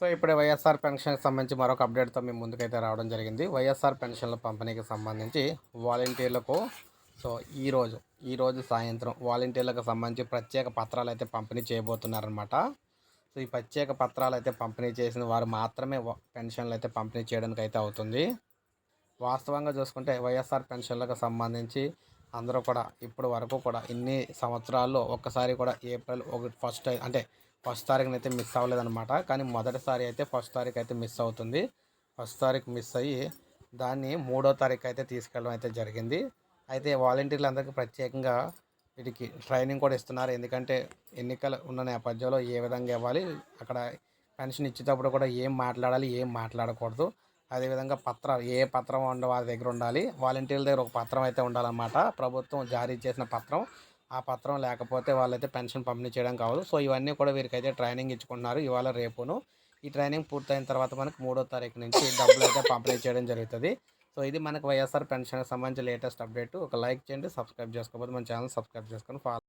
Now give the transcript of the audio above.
So ఇప్పుడే వైఎస్ఆర్ పెన్షన్కి సంబంధించి మరొక అప్డేట్తో మేము ముందుకైతే రావడం జరిగింది. వైఎస్ఆర్ పెన్షన్ల పంపిణీకి సంబంధించి వాలంటీర్లకు సో ఈరోజు ఈరోజు సాయంత్రం వాలంటీర్లకు సంబంధించి ప్రత్యేక పత్రాలు అయితే పంపిణీ చేయబోతున్నారనమాట సో ఈ ప్రత్యేక పత్రాలు అయితే పంపిణీ చేసిన వారు మాత్రమే పెన్షన్లు అయితే పంపిణీ చేయడానికి అయితే అవుతుంది. వాస్తవంగా చూసుకుంటే వైఎస్ఆర్ పెన్షన్లకు సంబంధించి అందరూ కూడా ఇప్పటి వరకు కూడా ఇన్ని సంవత్సరాల్లో ఒక్కసారి కూడా ఏప్రిల్ ఒకటి ఫస్ట్ అంటే ఫస్ట్ తారీఖున అయితే మిస్ అవ్వలేదన్నమాట. కానీ మొదటిసారి అయితే ఫస్ట్ తారీఖు అయితే మిస్ అవుతుంది. ఫస్ట్ తారీఖు మిస్ అయ్యి దాన్ని మూడో తారీఖు అయితే తీసుకెళ్ళడం అయితే జరిగింది. అయితే వాలంటీర్లందరికీ ప్రత్యేకంగా వీటికి ట్రైనింగ్ కూడా ఇస్తున్నారు. ఎందుకంటే ఎన్నికలు ఉన్న నేపథ్యంలో ఏ విధంగా ఇవ్వాలి అక్కడ పెన్షన్ ఇచ్చేటప్పుడు కూడా ఏం మాట్లాడాలి ఏం మాట్లాడకూడదు. అదేవిధంగా పత్రాలు ఏ పత్రం ఉండ వాళ్ళ దగ్గర ఉండాలి. వాలంటీర్ల దగ్గర ఒక పత్రం అయితే ఉండాలన్నమాట. ప్రభుత్వం జారీ చేసిన పత్రం. ఆ పత్రం లేకపోతే వాళ్ళైతే పెన్షన్ పంపిణీ చేయడం కావాలి సో ఇవన్నీ కూడా వీరికైతే ట్రైనింగ్ ఇచ్చుకుంటున్నారు ఇవాళ రేపును. ఈ ట్రైనింగ్ పూర్తయిన తర్వాత మనకు మూడో తారీఖు నుంచి డబ్బులు అయితే పంపిణీ చేయడం జరుగుతుంది. సో ఇది మనకు వైఎస్ఆర్ పెన్షన్కి సంబంధించి లేటెస్ట్ అప్డేట్. ఒక లైక్ చేయండి సబ్స్క్రైబ్ చేసుకోకపోతే మన ఛానల్ సబ్స్క్రైబ్ చేసుకొని ఫాలో